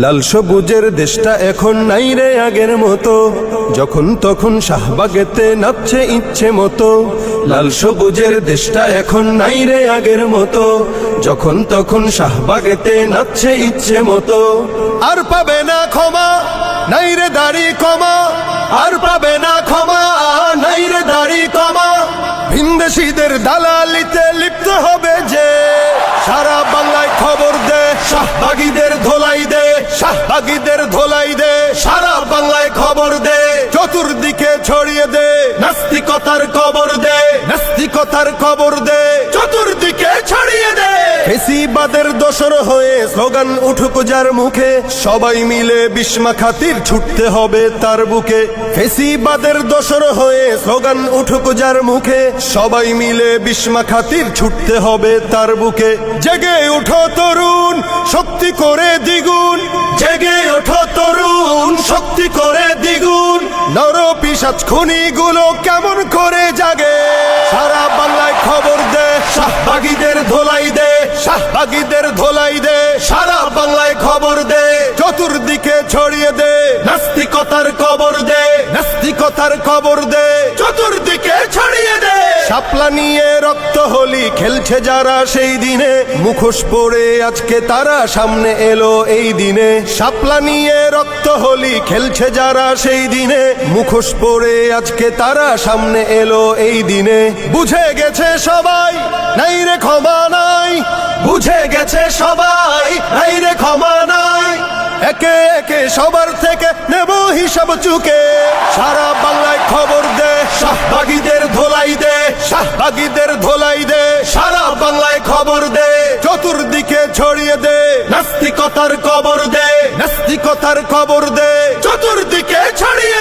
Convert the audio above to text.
লাল সবুজের দেশটা এখন নাই রে আগের মতো। যখন তখন শাহবাগেতে নাচছে ইচ্ছে মতো। লাল সবুজের দেশটা এখন নাই রে আগের মতো। যখন তখন শাহবাগেতে নাচছে ইচ্ছে মতো। আর পাবে না ক্ষমা, নাই রে দাড়ি কমা আর পাবে না ক্ষমা, নাই রে দাড়ি কমা ভিনদেশীদের দালালিতে লিপ্ত হবে যে। সারা বাংলায় খবর দে, শাহবাগীদের ধোলাই দে ধোলাই দে, সারা বাংলায় খবর দে, চতুর্দিকে ছড়িয়ে দে, নাস্তিকতার খবর দে, নাস্তিকতার খবর দে, চতুর্দিকে ফেসিবাদের দোসর হয়ে স্লোগান উঠুক যার মুখে, সবাই মিলে বিস্মা খাতির ছুটতে হবে তার বুকে। ফেসিবাদের দোসর হয়ে স্লোগান উঠুক যার মুখে, সবাই মিলে বিস্মা খাতির ছুটতে হবে তার বুকে। জেগে ওঠো তরুণ, শক্তি করে দ্বিগুণ। জেগে ওঠো তরুণ, শক্তি করে দ্বিগুণ। নর পিসাচ খুনিগুলো কেমন করে চতুর্দিকে ছড়িয়ে দে। নাস্তিকতার খবর দে। নাস্তিকতার খবর দে। চতুর্দিকে ছড়িয়ে দে। শাপলা নিয়ে রক্ত হোলি খেলছে যারা সেই দিনে। মুখোশ পরে আজকে তারা সামনে এলো এই দিনে। শাপলা নিয়ে রক্ত হোলি খেলছে যারা সেই দিনে। মুখোশ পরে আজকে তারা সামনে এলো এই দিনে। বুঝে গেছে সবাই? নাই রে ক্ষমা নাই। বুঝে গেছে সবাই? একে একে সবার থেকে নেব হিসাব চুকে? সারা বাংলায় খবর দে, শাহবাগীদের ধোলাই দে, শাহবাগীদের ধোলাই দে, সারা বাংলায় খবর দে। চতুর্দিকে ছড়িয়ে দে, নাস্তিকতার খবর দে, নাস্তিকতার খবর দে। চতুর্দিকে ছড়িয়ে